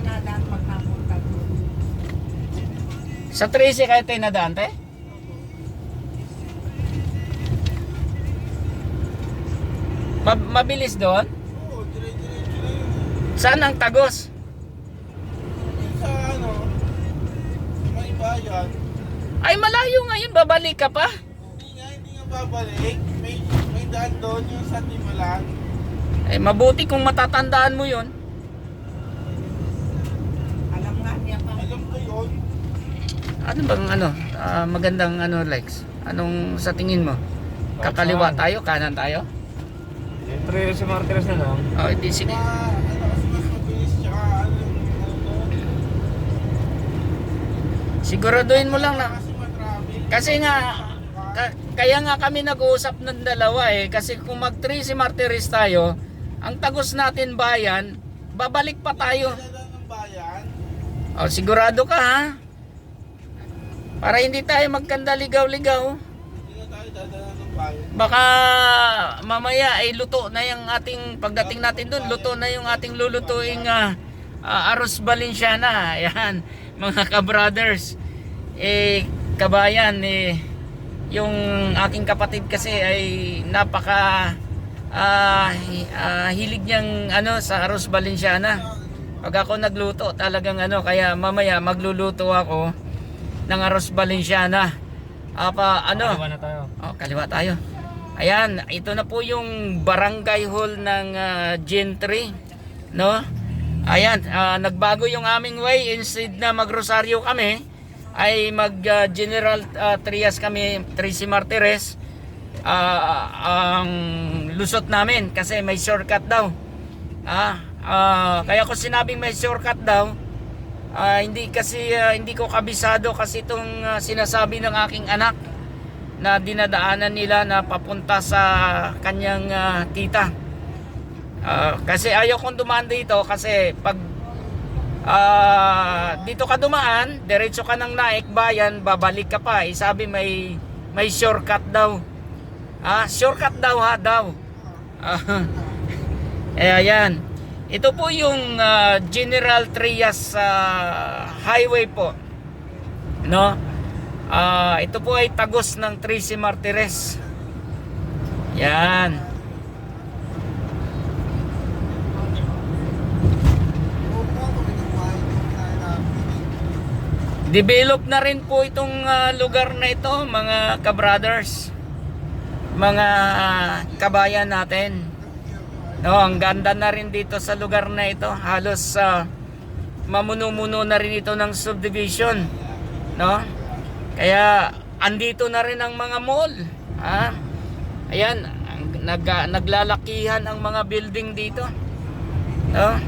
nadaan maghapon tayo. Sa 13 kayo tayo nadaan, te? Ma- mabilis doon? Oo, yun. Saan ang tagos? Sa ano, may bayan, Ay malayo ngayon, babalik ka pa. hindi nga, hindi nga babalik. May, may daan doon yung sa Timalan. Eh mabuti kung matatandaan mo yon. Alam nga niya pa. Alam ko yun. Ano bang ano, ah, magandang ano Lex? Anong sa tingin mo? Kakaliwa tayo, kanan tayo? Siyempre, si Martires na lang. Oh, hindi sige. Siguraduhin mo lang na Kasi nga, ka- kaya nga kami nag-uusap ng dalawa eh. Kasi kung mag 3 si Martires tayo, ang tagos natin bayan, babalik pa tayo. Dadaan ng bayan. O, sigurado ka ha? Para hindi tayo magkanda ligaw-ligaw. Hindi na tayo dadaan ng bayan. Baka mamaya ay luto na yung ating, pagdating natin doon, luto na yung ating lulutuing ah, ah, Aros Valenciana. Ayan, mga ka-brothers. Eh, kabayan, eh, yung aking kapatid kasi ay napaka hi- ah, hilig niyang ano sa Aros Valenciana. Pag ako nagluto, talagang ano, kaya mamaya magluluto ako ng Aros Valenciana. Apa, ano? Kaliwa na tayo. Oh, kaliwa tayo. Ayan, ito na po yung barangay hall ng uh, Gentry, no? Ayan, ah, nagbago yung aming way instead na magrosaryo kami ay mag ah, General ah, Trias kami, Tracy Martires ah, ang lusot namin kasi may shortcut daw. Ah, ah, kaya ko sinabing may shortcut daw. Ah, hindi kasi ah, hindi ko kabisado kasi itong ah, sinasabi ng aking anak na dinadaanan nila na papunta sa kanyang ah, tita. Ah, kasi ayaw kong dumaan dito kasi pag ah, dito ka dumaan, diretso ka ng Naik Bayan, babalik ka pa. Eh, sabi may may shortcut daw. Ah, shortcut daw ha daw. Ah, eh ayan. Ito po yung ah, General Trias ah, Highway po. No? Ah, ito po ay tagos ng Tracy Martires. Yan. Develop na rin po itong ah, lugar na ito, mga ka-brothers. Mga ah, kabayan natin. No, ang ganda na rin dito sa lugar na ito. Halos sa mamuno-muno na rin ito ng subdivision. No? Kaya andito na rin ang mga mall. Ha? Ayan, nag, naglalakihan ang mga building dito. No?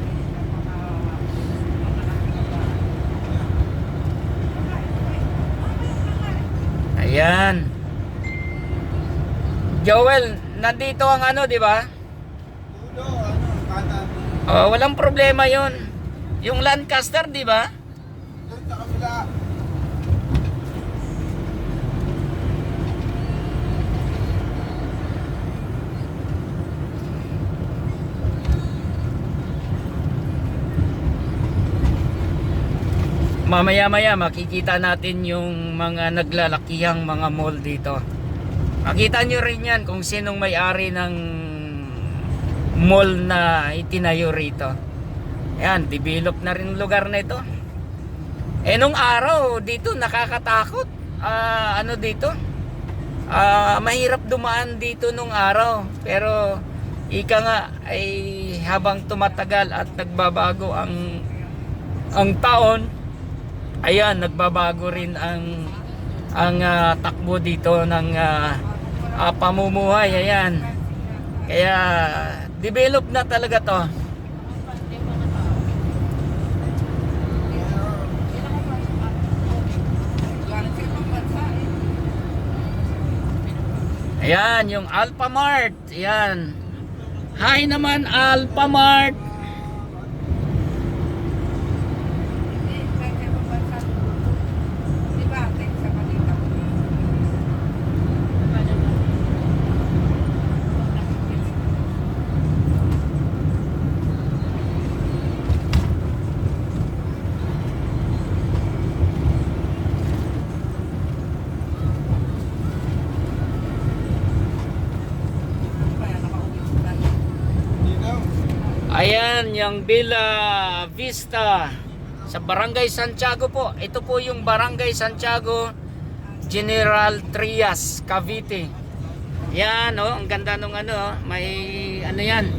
Ayan. Joel, nandito ang ano, di ba? Oh, walang problema 'yon. Yung Lancaster, di ba? Doon sa kabila. Mamaya-maya makikita natin yung mga naglalakihang mga mall dito. Makita nyo rin yan kung sinong may-ari ng mall na itinayo rito. Ayan, develop na rin lugar na ito. Eh nung araw dito nakakatakot. Ah, ano dito? Ah, mahirap dumaan dito nung araw. Pero ika nga ay habang tumatagal at nagbabago ang ang taon, ayan nagbabago rin ang ang ah, takbo dito ng ah, ah, pamumuhay ayan kaya develop na talaga to. Ayan yung Alphamart ayan. Hi naman Alphamart Hindi, sa ibang bansa. Di ba? Ate, sa Manila. Villa Vista sa Barangay Santiago po. Ito po yung Barangay Santiago General Trias, Cavite. Yan, oh, ang ganda nung ano, oh. may ano yan.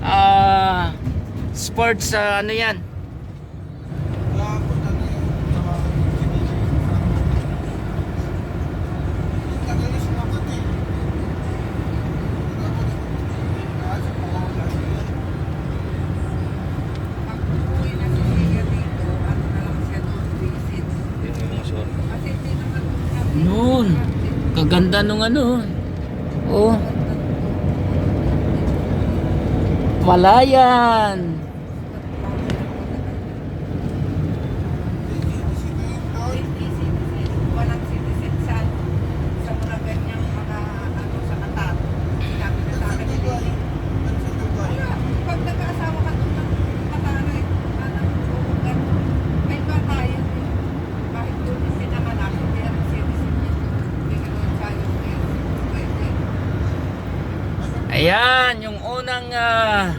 Ah, sports ah, ano yan. Wala ako na na yung mga Tagal na sumagot eh. Wala ko na- Ah, sa Paola. Pag uuwi na si Sia dito, ano na lang siya doon visit. Yun yung mga suot. Kasi hindi naman kami. Noon. Kaganda nung ano. Oh, palayan. Hindi citizen. Walang citizen sa sa mga ganyang mga ano sa katat. Sabi na sa akin, Dubai. hindi. Ano sa Dubai? Wala. Pag nag-aasawa ka doon ng katanay, anong sugat, may ba tayo eh. Kahit doon yung pinanganak, hindi ang citizen niya. Hindi gano'n tayo eh. Pwede. Ayan, yung unang ah,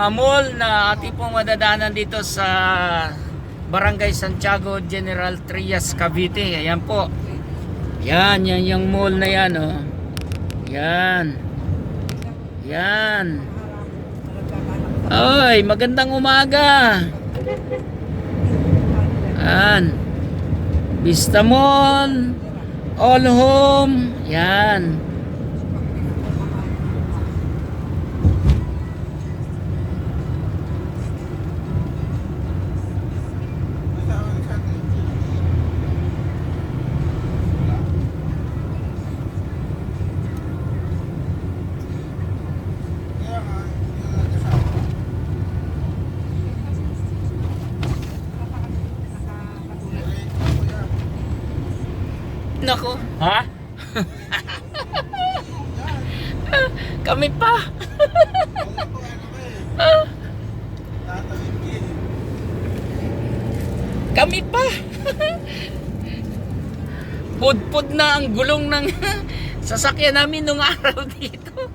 ah, mall na ating pong madadaanan dito sa Barangay Santiago General Trias, Cavite. Ayan po. Yan, yan yung mall na yan, oh. Yan. Yan. Ay, magandang umaga. Yan. Vista Mall. All Home. Yan. Pudpud na ang gulong ng sasakyan namin nung araw dito.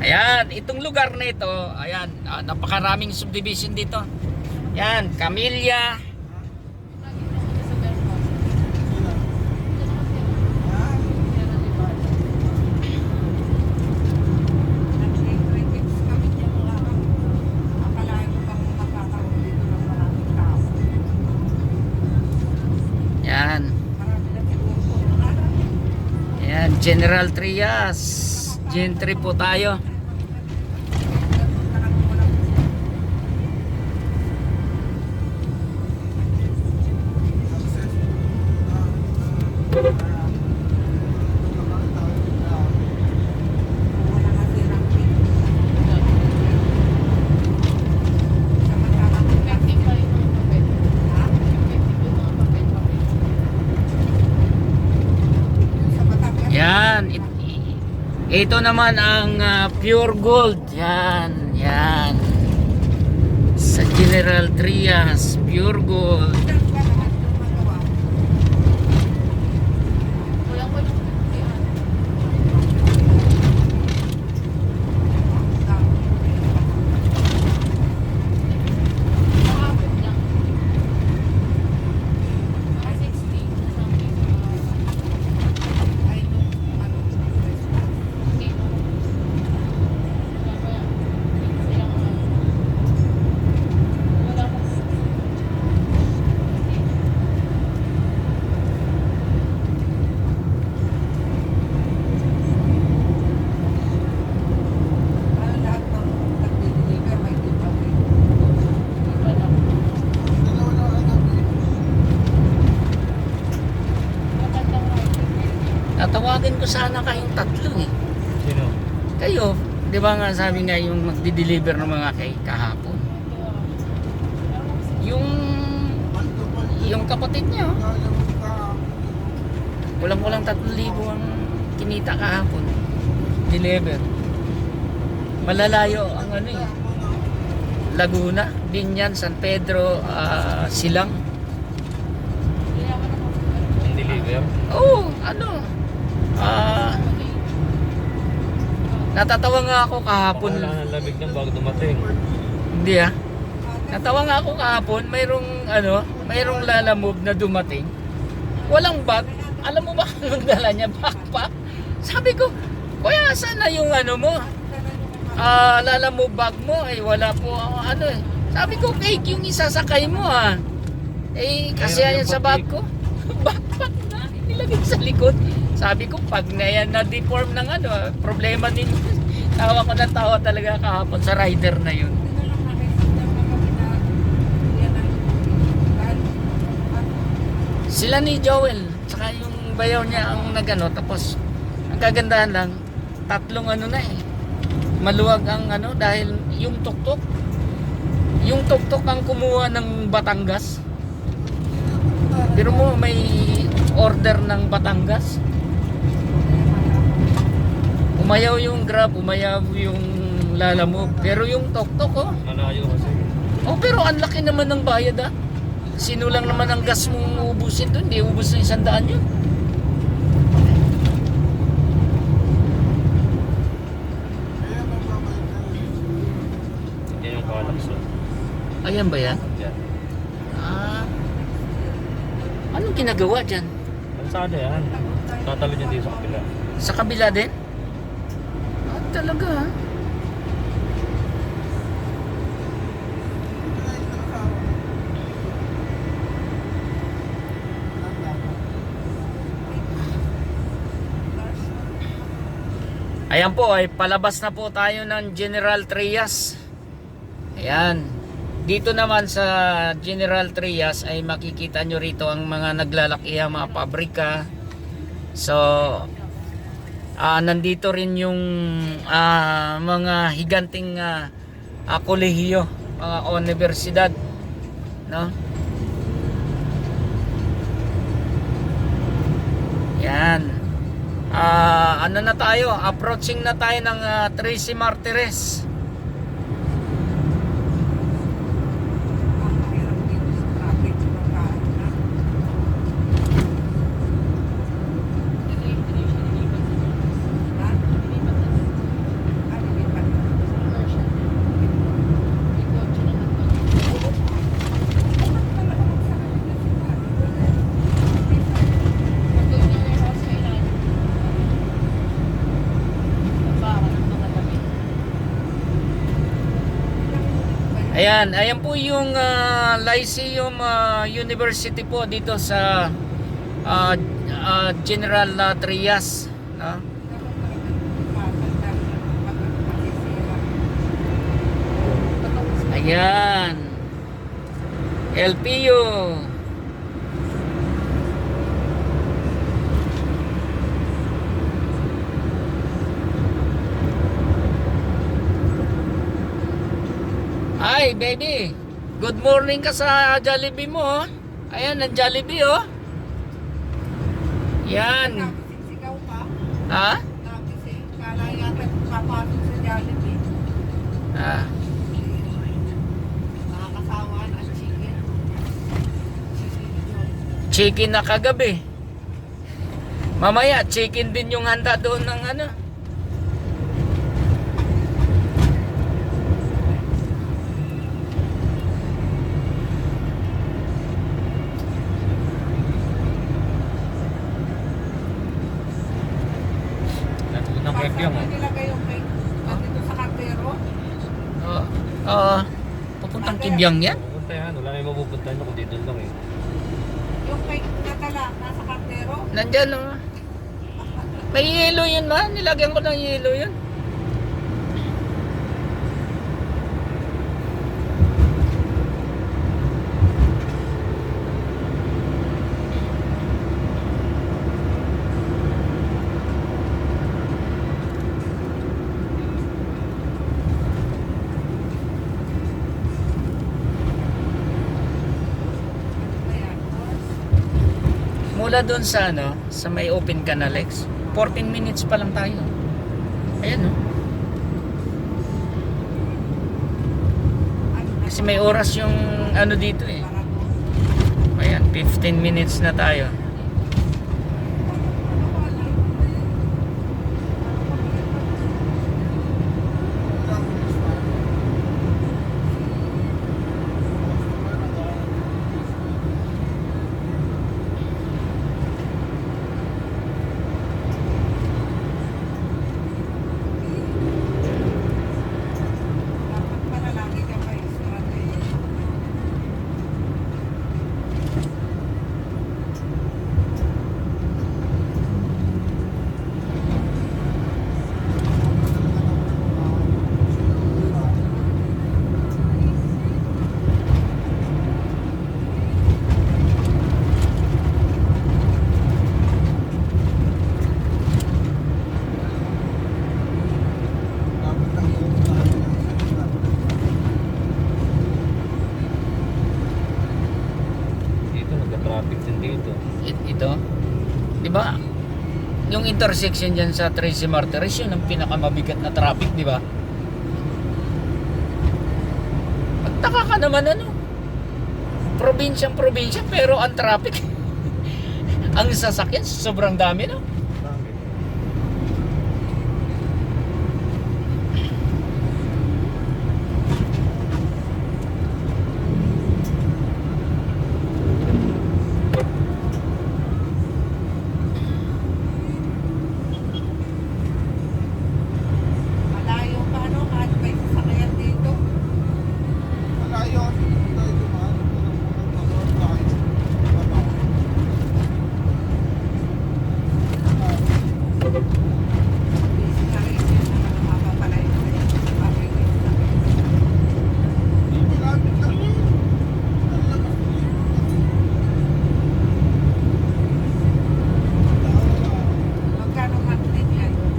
Ayan, itong lugar na ito, ayan, ah, napakaraming subdivision dito. Yan, Camellia, yan. Ayan, General Trias. Gentry po tayo. Access. Ah, ah, ah. Yan. It- i- ito naman ang ah, pure gold. Yan. Yan. Sa General Trias, pure gold. Dalawa lang ang gabi. Tatawagin ko sana kayong tatlo eh. Sino? Kayo, di ba nga sabi nga yung magdi-deliver ng mga kay kahapon. Yung yung kapatid ka. kulang-kulang 3,000 ang kinita kahapon. Deliver. Malalayo ang ano eh. Laguna, Binyan, San Pedro, ah, Silang. Ang deliver? Oh, ano? Ah, Natatawa nga ako kahapon. Wala ng lamig ng bago dumating. Hindi ah. Natawa nga ako kahapon, mayroong ano, mayroong lalamove na dumating. Walang bag. Alam mo ba anong dala niya? Backpack. Sabi ko, Kuya, saan na yung ano mo? Ah, lalamove bag mo? Ay, wala po ako ano eh. Sabi ko, cake yung isasakay mo ah. Eh, kasi yan sa bag ko. Backpack na, nilagay sa likod. Sabi ko, pag na yan na-deform ng ano, ah, problema ninyo. Tawa ko na tawa talaga kahapon sa rider na yun. Sila ni Joel, saka yung bayaw niya ang nagano tapos ang kagandahan lang tatlong ano na eh. Maluwag ang ano dahil yung tuktok yung tuktok ang kumuha ng Batangas. Pero mo may order ng Batangas. Umayaw yung Grab, umayaw yung Lalamove. Pero yung tuktok oh, Malayo kasi. Oh, pero ang laki naman ng bayad ah. Sino lang naman ang gas mong uubusin doon? Hindi ubus na isang daan yun. Yan yung kalakson. Ayan ba yan? Yan. Ah. Anong ginagawa dyan? Kalsada yan. Tatalo niya dito sa kapila. Sa kabila din? Talaga ah. Ayan po, ay palabas na po tayo ng General Trias. Ayan. Dito naman sa General Trias ay makikita nyo rito ang mga naglalakihang mga pabrika. So, ah nandito rin yung ah, mga higanting ah, ah, kolehiyo, mga universidad. No? Yan. Ah, ano na tayo? Approaching na tayo ng ah, Tracy Martires. Ayan, ayan po yung ah, Lyceum ah, University po dito sa ah, ah, General ah, Trias. No? Ayan. LPU. Hi, baby. Good morning ka sa Jollibee mo. oh. Ayan, ang Jollibee, oh. Yan. Sigaw pa. Ha? Kala yata papasok sa Jollibee. Ah. Nakakasawa na ang chicken. Chicken na kagabi. Mamaya, chicken din yung handa doon ng ano. Nandun ang Basta review mo. nilagay yung cake nandito sa kardero. Oo. Oo. Pupuntang Kibyang yan. Pupunta yan. Wala kayong mapupuntahan kung dito lang eh. Yung cake na tala nasa kardero. Nandyan, oh. May yelo yun, ma. Nilagyan ko ng yelo yun. Ayan. Mula doon sa ano, sa may open canalex, 14 minutes pa lang tayo. Ayan, oh. Kasi may oras yung ano dito eh. Ayan, 15 minutes na tayo. ba? Yung intersection dyan sa Tracy Martires, yun ang pinakamabigat na traffic, di ba? Magtaka ka naman ano? Probinsyang probinsya pero ang traffic ang sasakyan sobrang dami no? Dami. Malayo pa ano, kahit may sasakyan dito. Malayo kasi dito tayo dumaan. Unang-unang motor tayo. Baba. Busy na rin yun, nakakapapalayo na yun. Bakit may sasakyan? Malapit lang yun. Ang labas dito. Magkano monthly niya yun?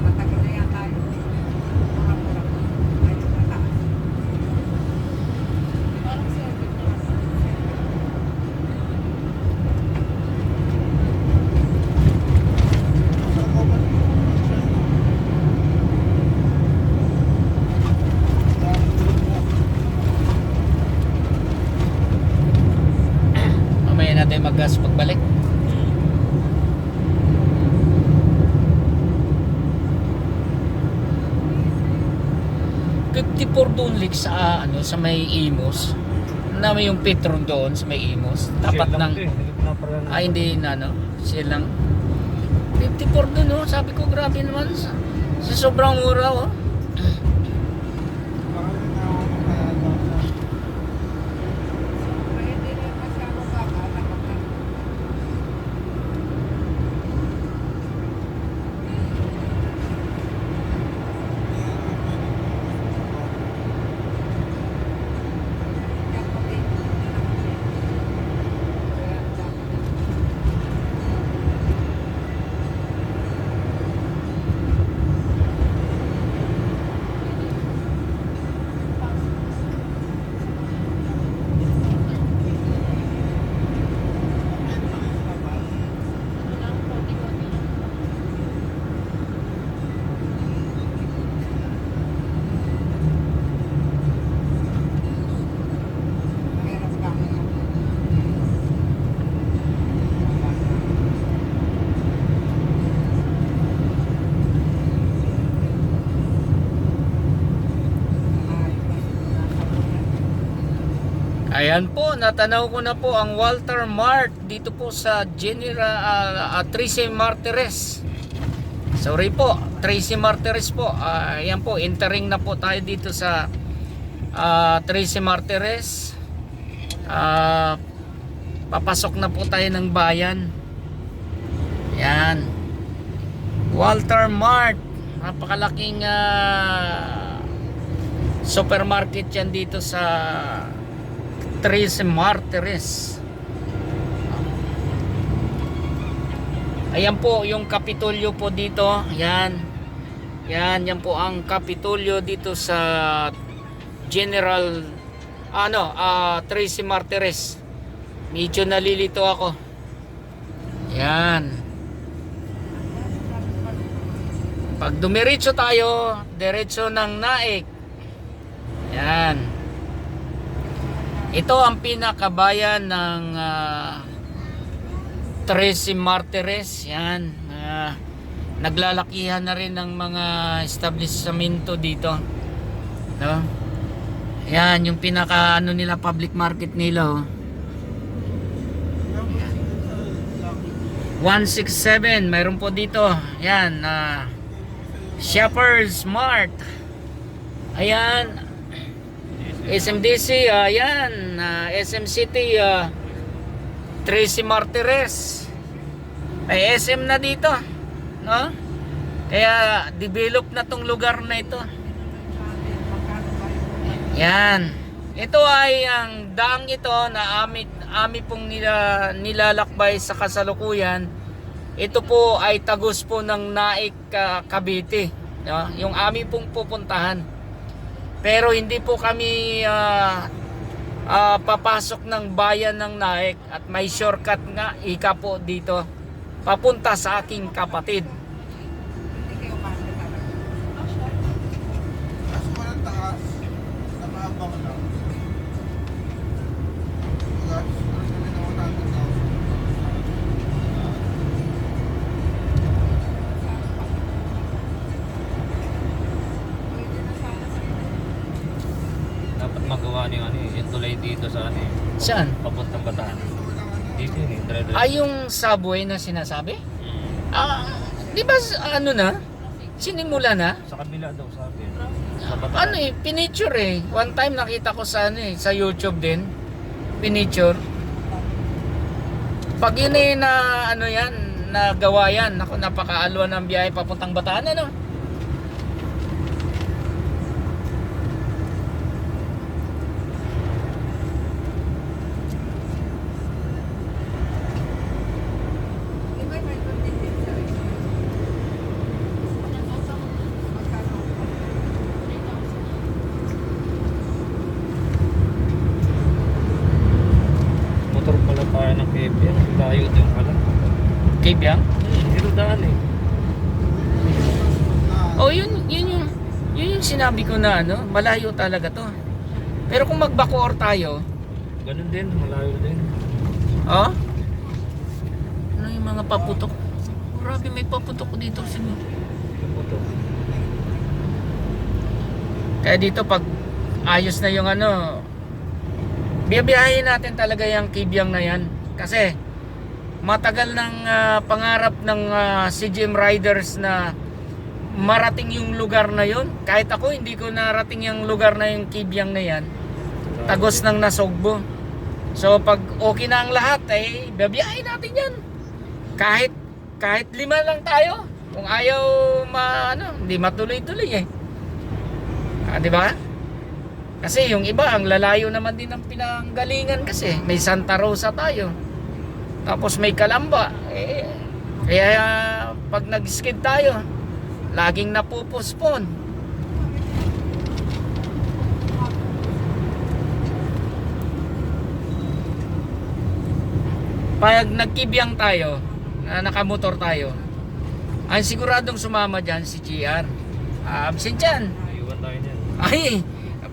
Matagal na yan tayo. Mura-mura. Medyo mataas. Parang seven plus. Mamaya natin mag-gas pagbalik. Lik sa ano sa may Imos. Na may yung Petron doon sa may Imos. Tapat ng eh. Ay hindi na ano, silang 54 doon oh. Sabi ko grabe naman sa, sa sobrang mura oh. Pwede rin masyado baka nakapag Mahirap kami. Ayan po, natanaw ko na po ang Walter Mart dito po sa General uh, Tracy Martires. Sorry po, Tracy Martires po. Ah, ayan po, entering na po tayo dito sa ah, Tracy Martires. Ah, papasok na po tayo ng bayan. Yan. Walter Mart. Napakalaking ah, supermarket yan dito sa Tres Martires. Ayan po yung Kapitolyo po dito. Yan. Yan, yan po ang Kapitolyo dito sa General ano, ah Tracy Martires. Medyo nalilito ako. Yan. Pag dumiretso tayo, diretso ng Naik. Yan. Ito ang pinakabayan ng ah, Tracy Martires. Yan. Ah, naglalakihan na rin ng mga establishmento dito. No? Yan, yung pinaka ano nila public market nila oh. 167, mayroon po dito. Yan, ah Shoppers Mart. Ayan. SMDC, ayan. ah, SM City, ah, Tracy Martires. May SM na dito. No? Kaya develop na tong lugar na ito. Yan. Ito ay ang daang ito na ami, ami pong nila, nilalakbay sa kasalukuyan. Ito po ay tagos po ng Naik ah, Cavite. No? Yung ami pong pupuntahan. Pero hindi po kami ah, ah, papasok ng bayan ng Naik at may shortcut nga ika po dito papunta sa aking kapatid. Taas. Lang. Dito sa ano eh, Saan? papuntang Bataan. Dito yun eh, dire-dire. Ay yung subway na sinasabi? Mm. Ah, di ba s- ano na? Sinimula na? Sa kabila daw sabi. Sa Bataan. Ano eh, pinicture eh. One time nakita ko sa ano eh, sa YouTube din. Pinicture. Pag yun eh na ano yan, nagawa yan. Ako napakaalwa ng biyahe papuntang Bataan ano. Di ba may contingent sa inyo? Magkano? Motor pala tayo ng Kevin. Layo din pala. Kibiyang? Hmm, dito daan eh. Oh, yun, yun yung yun yung sinabi ko na ano, malayo talaga to. Pero kung magbacoor tayo, Ganun din, malayo din. oh? Ano yung mga paputok? Grabe may paputok dito siguro. Motor. Kaya dito pag ayos na yung ano, biyabiyahin natin talaga yung kibyang na yan. Kasi matagal ng ah, pangarap ng ah, CGM Riders na marating yung lugar na yon. Kahit ako hindi ko narating yung lugar na yung kibyang na yan. Tagos ng nasogbo. So pag okay na ang lahat eh, biyabiyahin natin yan. Kahit kahit lima lang tayo. Kung ayaw ma ano, hindi matuloy-tuloy eh. Ah, di ba? Kasi yung iba, ang lalayo naman din ng pinanggalingan kasi. May Santa Rosa tayo. Tapos may Kalamba. Eh, kaya pag nag-skid tayo, laging napupospon. Pag nagkibiyang tayo, na nakamotor tayo, ang siguradong sumama dyan si GR. Ah, absent dyan. Iwan tayo niyan. Ay,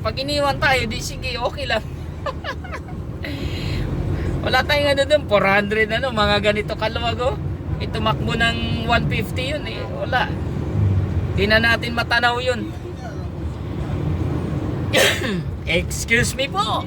pag iniwan tayo, di sige, okay lang. Wala tayong ano dun, 400 ano, mga ganito kaluwag oh. Itumakbo ng 150 yun eh, wala. Di na natin matanaw yun. Excuse me po.